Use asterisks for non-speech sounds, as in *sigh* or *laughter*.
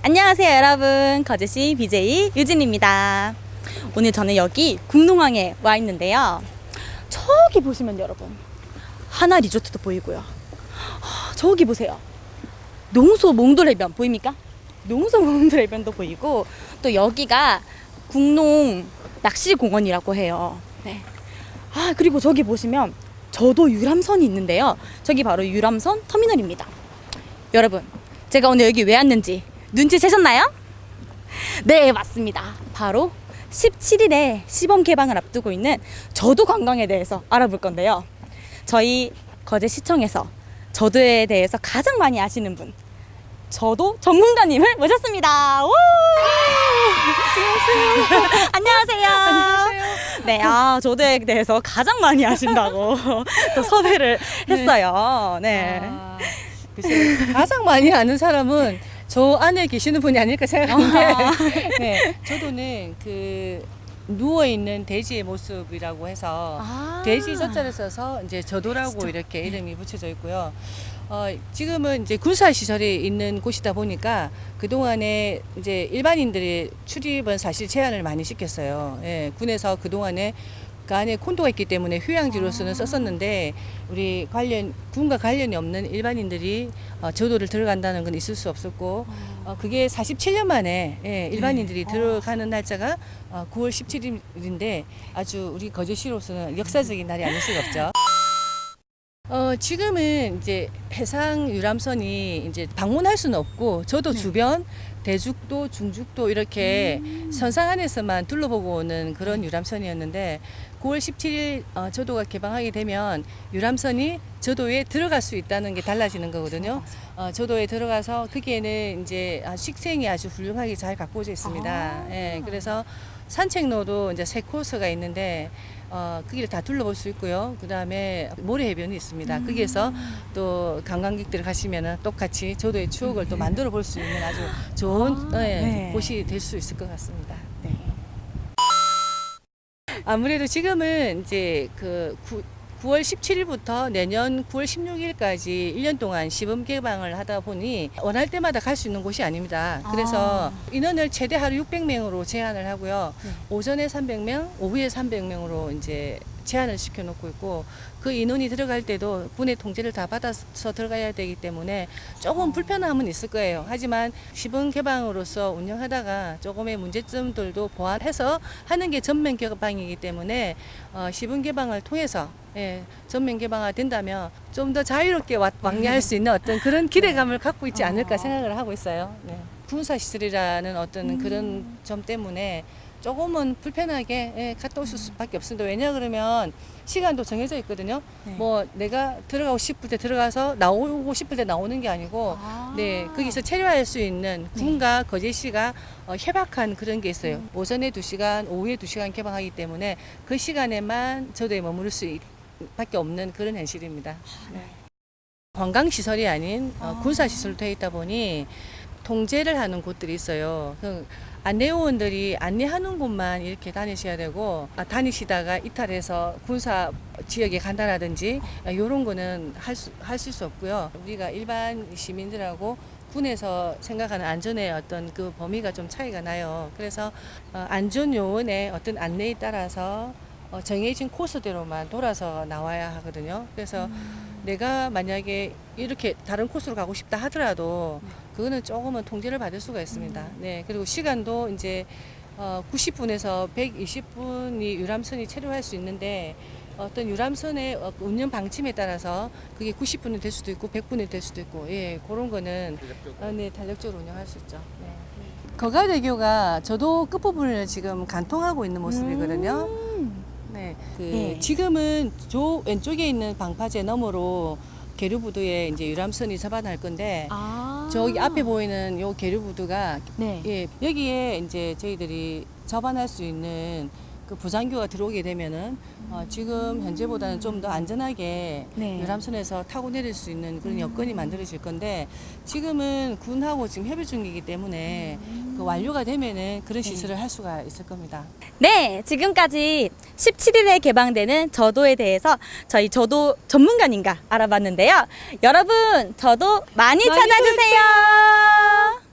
안녕하세요 여러분. 거제시 BJ 유진입니다. 오늘 저는 여기 궁농항에 와 있는데요. 저기 보시면 여러분 하나 리조트도 보이고요. 아, 저기 보세요. 농소 몽돌해변 보입니까? 농소 몽돌해변도 보이고 또 여기가 궁농 낚시공원이라고 해요. 네. 아 그리고 저기 보시면 저도 유람선이 있는데요. 저기 바로 유람선 터미널입니다. 여러분 제가 오늘 여기 왜 왔는지 눈치채셨나요? 네, 맞습니다. 바로 17일에 시범 개방을 앞두고 있는 저도 관광에 대해서 알아볼 건데요. 저희 거제 시청에서 저도에 대해서 가장 많이 아시는 분, 저도 전문가님을 모셨습니다. 우! *laughs* 안녕하세요. 안녕하세요. 네, 아, 저도에 대해서 가장 많이 아신다고 *laughs* 또 섭외를 했어요. 네. 아. 가장 많이 아는 사람은 저 안에 계시는 분이 아닐까 생각하는데 *laughs* 네, 저도는 그 누워 있는 돼지의 모습이라고 해서 아. 돼지 젖자를 써서 이제 저도라고 이렇게 이름이 붙여져 있고요. 어, 지금은 이제 군사 시설이 있는 곳이다 보니까 그 동안에 이제 일반인들이 출입은 사실 제한을 많이 시켰어요. 예, 군에서 그 동안에 그 안에 콘도가 있기 때문에 휴양지로서는 썼었는데 우리 관련 군과 관련이 없는 일반인들이 어, 저도를 들어간다는 건 있을 수 없었고 어, 그게 47년 만에 예, 일반인들이 들어가는 날짜가 어, 9월 17일인데 아주 우리 거제시로서는 역사적인 날이 아닐 수가 없죠. 어, 지금은 이제 해상 유람선이 이제 방문할 수는 없고 저도 주변 대죽도 중죽도 이렇게 선상 안에서만 둘러보고 오는 그런 유람선이었는데 9월 17일 어, 저도가 개방하게 되면 유람선이 저도에 들어갈 수 있다는 게 달라지는 거거든요. 어, 저도에 들어가서 거기에는 이제 아, 식생이 아주 훌륭하게 잘 갖고져 있습니다. 아. 예, 그래서 산책로도 이제 세 코스가 있는데 어, 거기를 다 둘러볼 수 있고요. 그 다음에 모래 해변이 있습니다. 거기에서 또 관광객들 가시면은 똑같이 저도의 추억을 또 만들어 볼 수 있는 아주 좋은 아, 예, 네. 곳이 될 수 있을 것 같습니다. 네. 아무래도 지금은 이제 그 구, 9월 17일부터 내년 9월 16일까지 1년 동안 시범 개방을 하다 보니 원할 때마다 갈 수 있는 곳이 아닙니다. 그래서 아. 인원을 최대 하루 600명으로 제한을 하고요. 네. 오전에 300명, 오후에 300명으로 이제 제한을 시켜놓고 있고 그 인원이 들어갈 때도 군의 통제를 다 받아서 들어가야 되기 때문에 조금 불편함은 있을 거예요. 하지만 시범 개방으로서 운영하다가 조금의 문제점들도 보완해서 하는 게 전면 개방이기 때문에 어, 시범 개방을 통해서 예, 전면 개방화 된다면 좀 더 자유롭게 왔- 왕래할 수 있는 어떤 그런 기대감을 갖고 있지 않을까 생각을 하고 있어요. 네. 군사 시설이라는 어떤 그런 점 때문에 조금은 불편하게 예, 갔다 오실 수밖에 없습니다. 왜냐 그러면 시간도 정해져 있거든요. 네. 뭐 내가 들어가고 싶을 때 들어가서 나오고 싶을 때 나오는 게 아니고 아. 네 거기서 체류할 수 있는 군과 거제시가 어, 협약한 그런 게 있어요. 오전에 두 시간, 오후에 두 시간 개방하기 때문에 그 시간에만 저도에 머무를 수 있- 밖에 없는 그런 현실입니다. 네. 관광 시설이 아닌 어, 아. 군사 시설로 되어 있다 보니 통제를 하는 곳들이 있어요. 그 안내요원들이 안내하는 곳만 이렇게 다니셔야 되고 아, 다니시다가 이탈해서 군사 지역에 간다라든지 이런 거는 할 수 하실 수 없고요. 우리가 일반 시민들하고 군에서 생각하는 안전의 어떤 그 범위가 좀 차이가 나요. 그래서 어, 안전 요원의 어떤 안내에 따라서 어, 정해진 코스대로만 돌아서 나와야 하거든요. 그래서 내가 만약에 이렇게 다른 코스로 가고 싶다 하더라도 그거는 조금은 통제를 받을 수가 있습니다. 네. 그리고 시간도 이제 어, 90분에서 120분이 유람선이 체류할 수 있는데 어떤 유람선의 어, 운영 방침에 따라서 그게 90분이 될 수도 있고 100분이 될 수도 있고 예 그런 거는 어, 네 탄력적으로 운영할 수 있죠. 네. 거가대교가 저도 끝부분을 지금 간통하고 있는 모습이거든요. 음. 네. 그 네. 지금은 저 왼쪽에 있는 방파제 너머로 계류부두에 이제 유람선이 접안할 건데 아. 저기 앞에 보이는 요 계류부두가 네. 예, 여기에 이제 저희들이 접안할 수 있는 그 부장교가 들어오게 되면은 어, 지금 현재보다는 좀 더 안전하게 네. 유람선에서 타고 내릴 수 있는 그런 여건이 만들어질 건데 지금은 군하고 지금 협의 중이기 때문에 그 완료가 되면은 그런 시설을 할 수가 있을 겁니다. 네, 지금까지 17일에 개방되는 저도에 대해서 저희 저도 전문가님과 알아봤는데요. 여러분, 저도 많이 많이 찾아주세요.